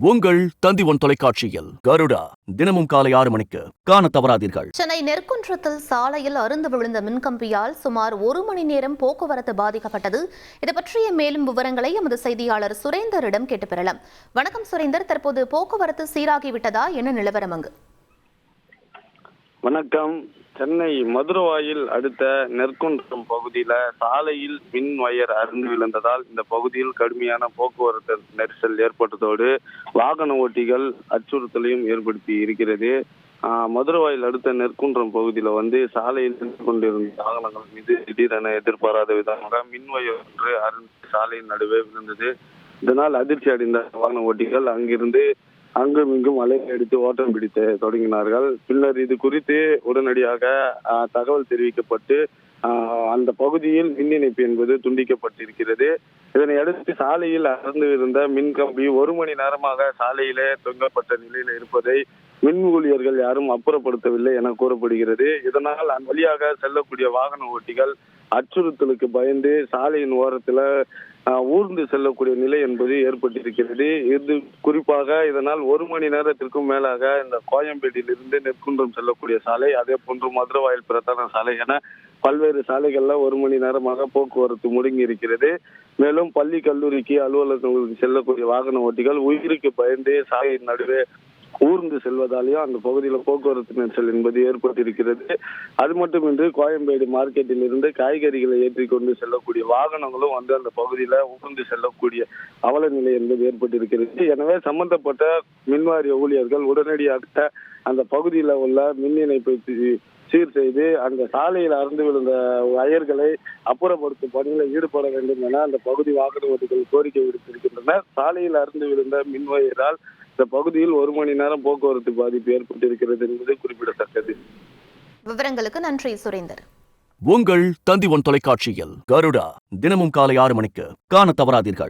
உங்கள் தந்தி ஒன் தொலைக்காட்சியில் கருடா. தினமும் காலை ஆறு மணிக்கு காண தவறாதீர்கள். சென்னை நெற்குன்றத்தில் சாலையில் அருந்து விழுந்த மின்கம்பியால் சுமார் ஒரு மணி நேரம் போக்குவரத்து பாதிக்கப்பட்டது. இது பற்றிய மேலும் விவரங்களை எமது செய்தியாளர் சுரேந்தரிடம் கேட்டு பெறலாம். வணக்கம் சுரேந்தர் தற்போது போக்குவரத்து சீராகிவிட்டதா? என்ன நிலவரம் அங்கு? வணக்கம். சென்னை மதுரவாயில் அடுத்த நெற்குன்றம் பகுதியில சாலையில் மின் வயர் அருந்து விழுந்ததால் இந்த பகுதியில் கடுமையான போக்குவரத்து நெரிசல் ஏற்பட்டதோடு வாகன ஓட்டிகள் அச்சுறுத்தலையும் ஏற்படுத்தி இருக்கிறது. மதுரவாயில் அடுத்த நெற்குன்றம் பகுதியில வந்து சாலையில் நின்று கொண்டிருந்த வாகனங்கள் மீது திடீரென எதிர்பாராத விதமாக மின் வயர் ஒன்று அருந்து சாலையின் நடுவே விழுந்தது. இதனால் அதிர்ச்சி அடைந்த வாகன ஓட்டிகள் அங்கிருந்து அங்கும் இங்கும் அலையை எடுத்து ஓட்டம் பிடித்து தொடங்கினார்கள். பின்னர் இது குறித்து உடனடியாக தகவல் தெரிவிக்கப்பட்டு அந்த பகுதியில் மின் இணைப்பு என்பது துண்டிக்கப்பட்டிருக்கிறது. இதனை அடுத்து சாலையில் அறந்து இருந்த மின் கம்பி ஒரு மணி நேரமாக சாலையிலே தொங்கப்பட்ட நிலையில் இருப்பதை மின் ஊழியர்கள் யாரும் அப்புறப்படுத்தவில்லை என கூறப்படுகிறது. இதனால் அந்த வழியாக செல்லக்கூடிய வாகன ஓட்டிகள் அச்சுறுத்தலுக்கு பயந்து சாலையின் ஓரத்துல ஊர்ந்து செல்லக்கூடிய நிலை என்பது ஏற்பட்டிருக்கிறது. இது குறிப்பாக இதனால் ஒரு மணி நேரத்திற்கும் மேலாக இந்த கோயம்பேட்டில் இருந்து நெற்குன்றம் செல்லக்கூடிய சாலை அதே போன்று மதுரவாயில் பிரதான சாலை என பல்வேறு சாலைகள்ல ஒரு மணி நேரமாக போக்குவரத்து முடங்கி இருக்கிறது. மேலும் பள்ளி கல்லூரிக்கு அலுவலகங்களுக்கு செல்லக்கூடிய வாகன ஓட்டிகள் உயிருக்கு பயந்து சாலையின் நடுவே ஊர்ந்து செல்வதாலேயும் அந்த பகுதியில் போக்குவரத்து நெரிசல் என்பது ஏற்பட்டிருக்கிறது. அது மட்டுமின்றி கோயம்பேடு மார்க்கெட்டில் இருந்து காய்கறிகளை ஏற்றிக்கொண்டு செல்லக்கூடிய வாகனங்களும் வந்து அந்த பகுதியில் ஊர்ந்து செல்லக்கூடிய அவல நிலை என்பது ஏற்பட்டிருக்கிறது. எனவே சம்பந்தப்பட்ட மின்வாரிய ஊழியர்கள் உடனடியாக அந்த பகுதியில் உள்ள மின் இணைப்பை சீர் செய்து அந்த சாலையில் அறந்து விழுந்த வயர்களை அப்புறப்படுத்தும் பணியில் ஈடுபட வேண்டும் என அந்த பகுதி வாகன ஓட்டிகள் கோரிக்கை விடுத்திருக்கின்றனர். சாலையில் அறந்து விழுந்த மின்வயரால் இந்த பகுதியில் ஒரு மணி நேரம் போக்குவரத்து பாதிப்பு ஏற்பட்டிருக்கிறது என்பது குறிப்பிடத்தக்கது. விவரங்களுக்கு நன்றி சுரேந்தர். உங்கள் தந்தி ஒன் தொலைக்காட்சியில் கருடா தினமும் காலை ஆறு மணிக்கு காண தவறாதீர்கள்.